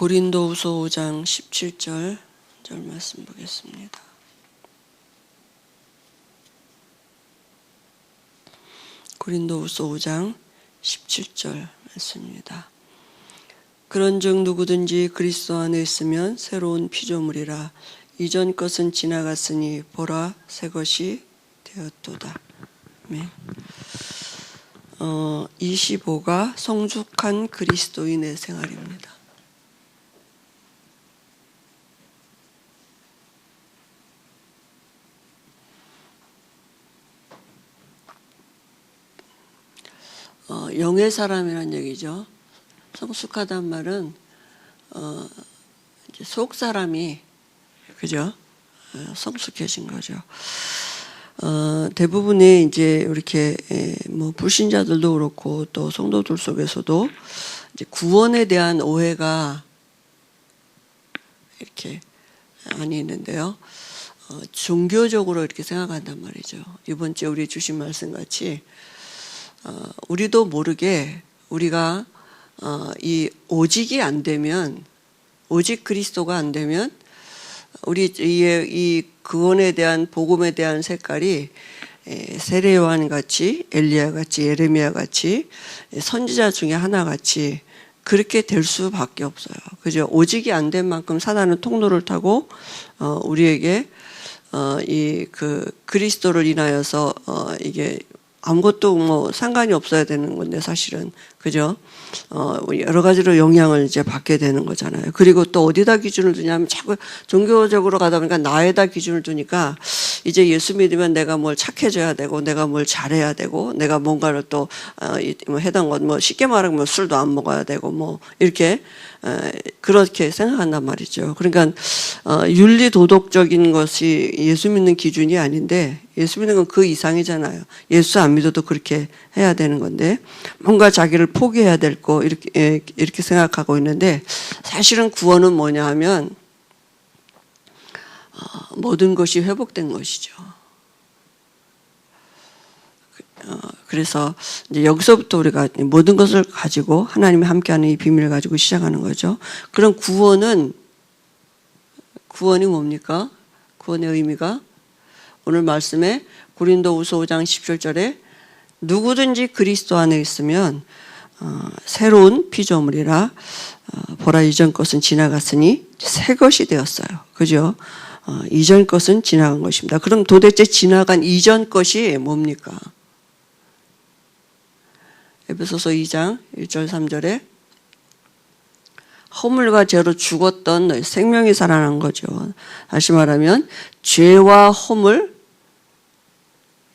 고린도후서 5장 17절 절 말씀 보겠습니다. 고린도후서 5장 17절 말씀입니다. 그런즉 누구든지 그리스도 안에 있으면 새로운 피조물이라 이전 것은 지나갔으니 보라 새 것이 되었도다. 아멘. 어, 25가 성숙한 그리스도인의 생활입니다. 어, 영의 사람이란 얘기죠. 성숙하단 말은 어, 속 사람이 그죠? 어, 성숙해진 거죠. 어, 대부분의 이제 이렇게 에, 뭐 불신자들도 그렇고 또 성도들 속에서도 이제 구원에 대한 오해가 이렇게 많이 있는데요. 어, 종교적으로 이렇게 생각한단 말이죠. 이번 주에 우리 주신 말씀 같이 어, 우리도 모르게 우리가 어, 이 오직이 안 되면 오직 그리스도가 안 되면 우리 이, 이 구원에 대한 복음에 대한 색깔이 에, 세례요한 같이 엘리야 같이 예레미야 같이 선지자 중에 하나 같이 그렇게 될 수밖에 없어요. 그죠? 오직이 안 된 만큼 사단은 통로를 타고 어, 우리에게 어, 이그 그리스도를 인하여서 어, 이게 아무것도 뭐 상관이 없어야 되는 건데 사실은 그죠? 어 여러 가지로 영향을 이제 받게 되는 거잖아요. 그리고 또 어디다 기준을 두냐면 자꾸 종교적으로 가다 보니까 나에다 기준을 두니까 이제 예수 믿으면 내가 뭘 착해져야 되고 내가 뭘 잘해야 되고 내가 뭔가를 또 어, 뭐 해당 것뭐 쉽게 말하면 뭐 술도 안 먹어야 되고 뭐 이렇게 어, 그렇게 생각한단 말이죠. 그러니까 어, 윤리 도덕적인 것이 예수 믿는 기준이 아닌데 예수 믿는 건 그 이상이잖아요. 예수 안 믿어도 그렇게 해야 되는 건데 뭔가 자기를 포기해야 될 거 이렇게 예, 이렇게 생각하고 있는데 사실은 구원은 뭐냐 하면 어, 모든 것이 회복된 것이죠. 어, 그래서 이제 여기서부터 우리가 모든 것을 가지고 하나님이 함께하는 이 비밀을 가지고 시작하는 거죠. 그럼 구원은 구원이 뭡니까? 구원의 의미가 오늘 말씀에 고린도후서 5장 17절에 누구든지 그리스도 안에 있으면 어, 새로운 피조물이라 어, 보라 이전 것은 지나갔으니 새 것이 되었어요. 그죠? 어, 이전 것은 지나간 것입니다. 그럼 도대체 지나간 이전 것이 뭡니까? 에베소서 2장 1절 3절에 허물과 죄로 죽었던 생명이 살아난 거죠. 다시 말하면 죄와 허물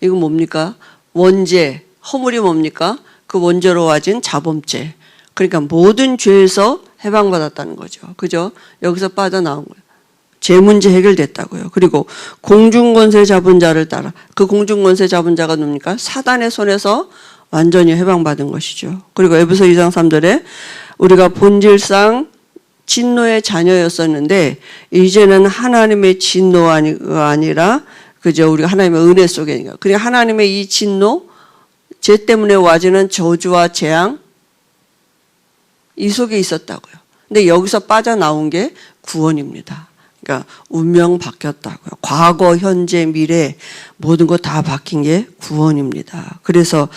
이거 뭡니까? 원죄 허물이 뭡니까? 그 원죄로 와진 자범죄. 그러니까 모든 죄에서 해방받았다는 거죠. 그죠? 여기서 빠져나온 거예요. 죄 문제 해결됐다고요. 그리고 공중권세 잡은 자를 따라 그 공중권세 잡은 자가 뭡니까? 사단의 손에서 완전히 해방받은 것이죠. 그리고 에베소 2장 3절에 우리가 본질상 진노의 자녀였었는데 이제는 하나님의 진노가 아니라 그저 우리가 하나님의 은혜 속에 그러 그러니까 하나님의 이 진노 죄 때문에 와지는 저주와 재앙 이 속에 있었다고요. 근데 여기서 빠져나온 게 구원입니다. 그러니까 운명 바뀌었다고요. 과거, 현재, 미래 모든 거 다 바뀐 게 구원입니다. 그래서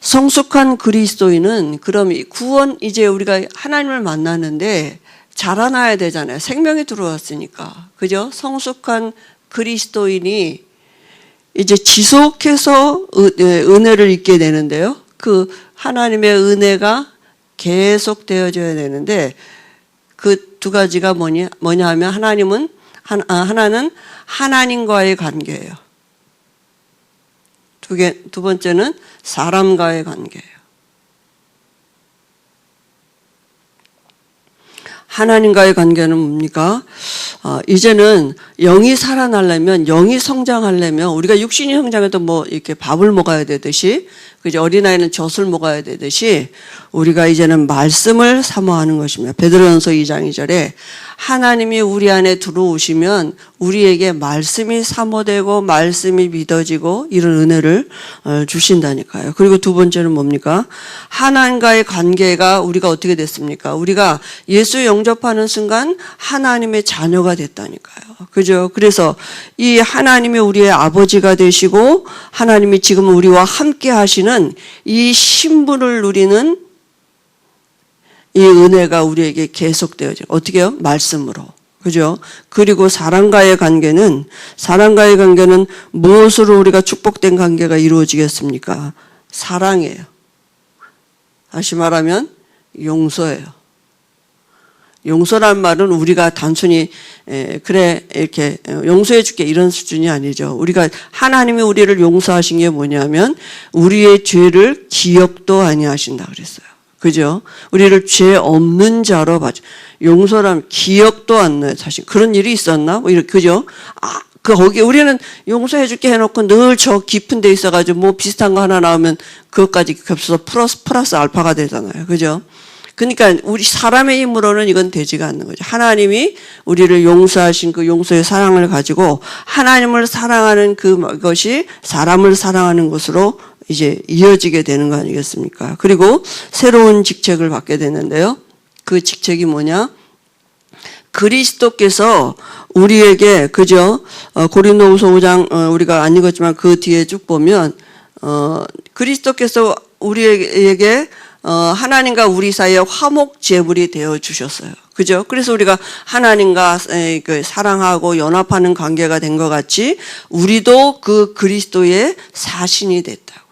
성숙한 그리스도인은 그럼 구원 이제 우리가 하나님을 만나는데 자라나야 되잖아요. 생명이 들어왔으니까. 그죠? 성숙한 그리스도인이 이제 지속해서 예, 은혜를 잊게 되는데요. 그 하나님의 은혜가 계속 되어져야 되는데 그 두 가지가 뭐냐, 뭐냐 하면 하나님은, 아, 하나 는 하나님과의 관계예요. 두 개, 두 번째는 사람과의 관계예요. 하나님과의 관계는 뭡니까? 어, 이제는 영이 살아나려면, 영이 성장하려면, 우리가 육신이 성장해도 뭐 이렇게 밥을 먹어야 되듯이, 그죠? 어린아이는 젖을 먹어야 되듯이 우리가 이제는 말씀을 사모하는 것입니다. 베드로전서 2장 2절에 하나님이 우리 안에 들어오시면 우리에게 말씀이 사모되고 말씀이 믿어지고 이런 은혜를 어, 주신다니까요. 그리고 두 번째는 뭡니까? 하나님과의 관계가 우리가 어떻게 됐습니까? 우리가 예수 영접하는 순간 하나님의 자녀가 됐다니까요. 그죠? 그래서 이 하나님이 우리의 아버지가 되시고 하나님이 지금 우리와 함께 하시는 이 신분을 누리는 이 은혜가 우리에게 계속되어져. 어떻게요? 말씀으로. 그죠? 그리고 사람과의 관계는, 사람과의 관계는 무엇으로 우리가 축복된 관계가 이루어지겠습니까? 사랑이에요. 다시 말하면 용서예요. 용서란 말은 우리가 단순히 에, 그래 이렇게 용서해 줄게 이런 수준이 아니죠. 우리가 하나님이 우리를 용서하신 게 뭐냐면 우리의 죄를 기억도 아니하신다 그랬어요. 그죠? 우리를 죄 없는 자로 봐줘. 용서란 기억도 안 나요. 사실 그런 일이 있었나? 뭐 이렇게 그죠? 아, 그 거기 우리는 용서해 줄게 해놓고 늘 저 깊은 데 있어가지고 뭐 비슷한 거 하나 나오면 그것까지 겹쳐서 플러스 플러스 알파가 되잖아요. 그죠? 그러니까 우리 사람의 힘으로는 이건 되지가 않는 거죠. 하나님이 우리를 용서하신 그 용서의 사랑을 가지고 하나님을 사랑하는 그것이 사람을 사랑하는 것으로 이제 이어지게 되는 거 아니겠습니까? 그리고 새로운 직책을 받게 되는데요. 그 직책이 뭐냐? 그리스도께서 우리에게 그죠? 어, 고린도후서 5장 어, 우리가 안 읽었지만 그 뒤에 쭉 보면 어, 그리스도께서 우리에게 어, 하나님과 우리 사이에 화목 제물이 되어 주셨어요. 그죠? 그래서 우리가 하나님과 에, 그 사랑하고 연합하는 관계가 된 것 같이 우리도 그 그리스도의 사신이 됐다고요.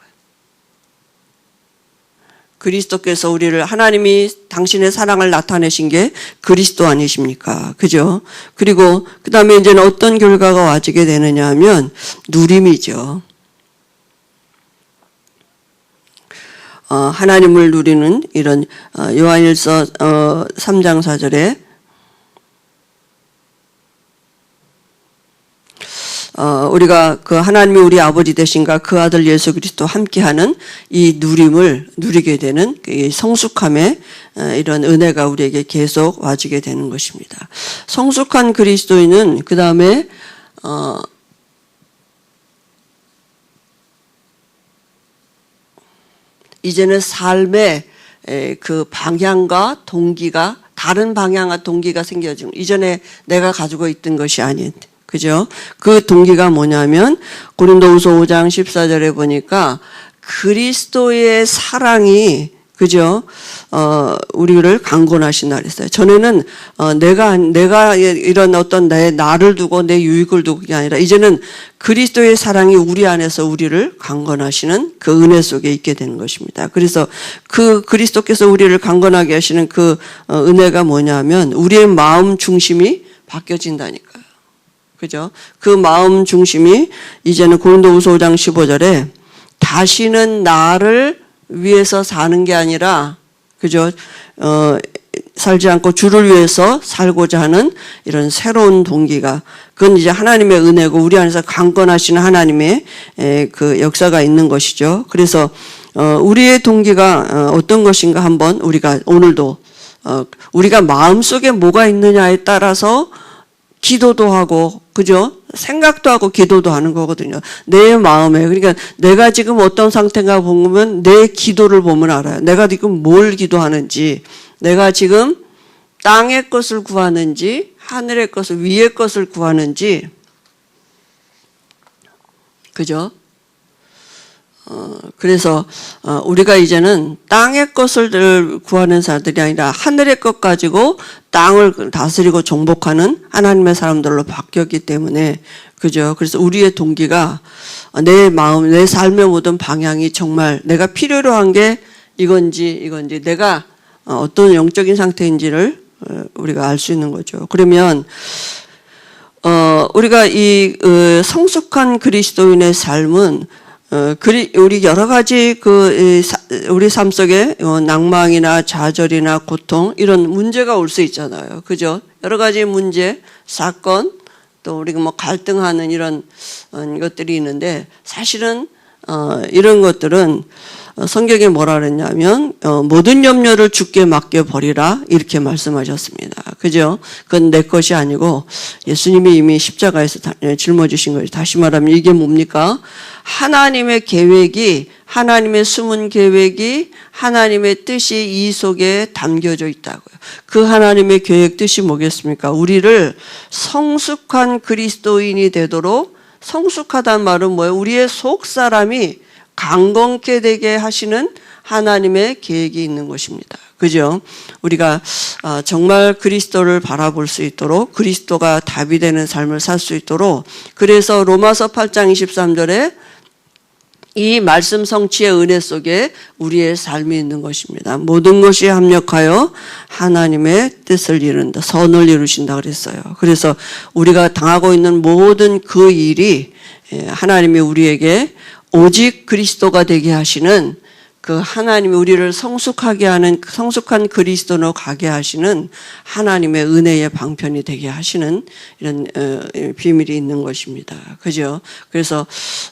그리스도께서 우리를 하나님이 당신의 사랑을 나타내신 게 그리스도 아니십니까? 그죠? 그리고 그 다음에 이제는 어떤 결과가 와지게 되느냐 하면 누림이죠. 하나님을 누리는 이런 어, 요한일서 어, 3장 4절에 어, 우리가 그 하나님이 우리 아버지 되신가 그 아들 예수 그리스도 함께하는 이 누림을 누리게 되는 이 성숙함의 어, 이런 은혜가 우리에게 계속 와지게 되는 것입니다. 성숙한 그리스도인은 그 다음에 어, 이제는 삶의 에, 그 방향과 동기가 다른 방향과 동기가 생겨지고 이전에 내가 가지고 있던 것이 아닌 그죠? 그 동기가 뭐냐면 고린도후서 5장 14절에 보니까 그리스도의 사랑이 그죠? 어, 우리를 강권하신다 그랬어요. 전에는 어, 내가 내가 이런 어떤 내 나를 두고 내 유익을 두고 게 아니라 이제는 그리스도의 사랑이 우리 안에서 우리를 강권하시는 그 은혜 속에 있게 되는 것입니다. 그래서 그 그리스도께서 우리를 강권하게 하시는 그 어, 은혜가 뭐냐면 우리의 마음 중심이 바뀌어진다니까요. 그죠? 그 마음 중심이 이제는 고린도후서 5장 15절에 다시는 나를 위해서 사는 게 아니라 그죠? 어, 살지 않고 주를 위해서 살고자 하는 이런 새로운 동기가 그건 이제 하나님의 은혜고 우리 안에서 강권하시는 하나님의 에, 그 역사가 있는 것이죠. 그래서 어, 우리의 동기가 어, 어떤 것인가 한번 우리가 오늘도 어, 우리가 마음 속에 뭐가 있느냐에 따라서 기도도 하고 그죠? 생각도 하고 기도도 하는 거거든요. 내 마음에 그러니까 내가 지금 어떤 상태인가 보면 내 기도를 보면 알아요. 내가 지금 뭘 기도하는지, 내가 지금 땅의 것을 구하는지, 하늘의 것을 위의 것을 구하는지, 그죠? 어, 그래서 어, 우리가 이제는 땅의 것을 구하는 사람들이 아니라 하늘의 것 가지고 땅을 다스리고 정복하는 하나님의 사람들로 바뀌었기 때문에 그죠? 그래서 우리의 동기가 내 마음, 내 삶의 모든 방향이 정말 내가 필요로 한 게 이건지 이건지 내가 어, 어떤 영적인 상태인지를 어, 우리가 알 수 있는 거죠. 그러면 어, 우리가 이 어, 성숙한 그리스도인의 삶은 어, 그리, 우리 여러 가지 그, 우리 삶 속에 어, 낭망이나 좌절이나 고통, 이런 문제가 올 수 있잖아요. 그죠? 여러 가지 문제, 사건, 또 우리가 뭐 갈등하는 이런 어, 것들이 있는데, 사실은, 어, 이런 것들은 어, 성경에 뭐라 그랬냐면 어, 모든 염려를 주께 맡겨 버리라 이렇게 말씀하셨습니다. 그죠? 그건 내 것이 아니고 예수님이 이미 십자가에서 다- 예, 짊어지신 거예요. 다시 말하면 이게 뭡니까? 하나님의 계획이 하나님의 숨은 계획이 하나님의 뜻이 이 속에 담겨져 있다고요. 그 하나님의 계획 뜻이 뭐겠습니까? 우리를 성숙한 그리스도인이 되도록 성숙하다는 말은 뭐예요? 우리의 속 사람이 강건케 되게 하시는 하나님의 계획이 있는 것입니다. 그죠? 우리가 어, 정말 그리스도를 바라볼 수 있도록 그리스도가 답이 되는 삶을 살 수 있도록 그래서 로마서 8장 23절에 이 말씀 성취의 은혜 속에 우리의 삶이 있는 것입니다. 모든 것이 합력하여 하나님의 뜻을 이룬다. 선을 이루신다 그랬어요. 그래서 우리가 당하고 있는 모든 그 일이 예, 하나님이 우리에게 오직 그리스도가 되게 하시는 그 하나님이 우리를 성숙하게 하는 성숙한 그리스도로 가게 하시는 하나님의 은혜의 방편이 되게 하시는 이런 어, 비밀이 있는 것입니다. 그죠? 그래서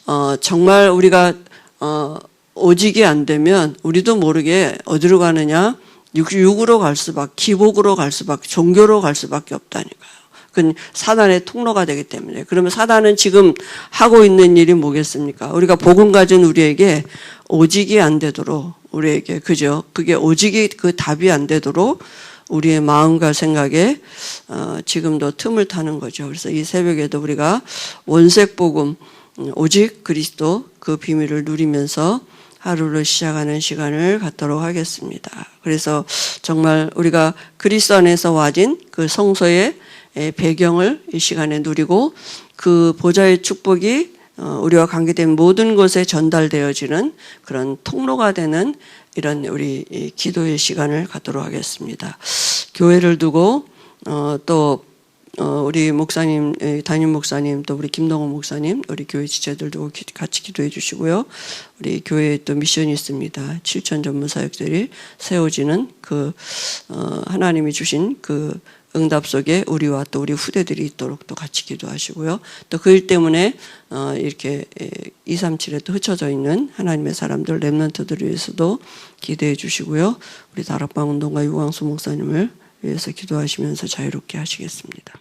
어, 정말 우리가 어, 오직이 안 되면 우리도 모르게 어디로 가느냐 육, 육으로 갈 수밖에 기복으로 갈 수밖에 종교로 갈 수밖에 없다니까요. 그건 사단의 통로가 되기 때문에 그러면 사단은 지금 하고 있는 일이 뭐겠습니까? 우리가 복음 가진 우리에게 오직이 안 되도록 우리에게 그죠? 그게 오직이 그 답이 안 되도록 우리의 마음과 생각에 어, 지금도 틈을 타는 거죠. 그래서 이 새벽에도 우리가 원색 복음 음, 오직 그리스도 그 비밀을 누리면서 하루를 시작하는 시간을 갖도록 하겠습니다. 그래서 정말 우리가 그리스도 안에서 와진 그 성소의 에, 배경을 이 시간에 누리고 그 보좌의 축복이 어, 우리와 관계된 모든 것에 전달되어지는 그런 통로가 되는 이런 우리 이 기도의 시간을 갖도록 하겠습니다. 교회를 두고 어, 또 어, 우리 목사님, 에, 담임 목사님, 또 우리 김동호 목사님, 우리 교회 지체들도 기- 같이 기도해 주시고요. 우리 교회에 또 미션이 있습니다. 7천 전문 사역들이 세워지는 그, 어, 하나님이 주신 그 응답 속에 우리와 또 우리 후대들이 있도록 또 같이 기도하시고요. 또 그 일 때문에 어, 이렇게 237에 또 흩어져 있는 하나님의 사람들, 랩런트들을 위해서도 기도해 주시고요. 우리 다락방 운동가 유광수 목사님을 위해서 기도하시면서 자유롭게 하시겠습니다.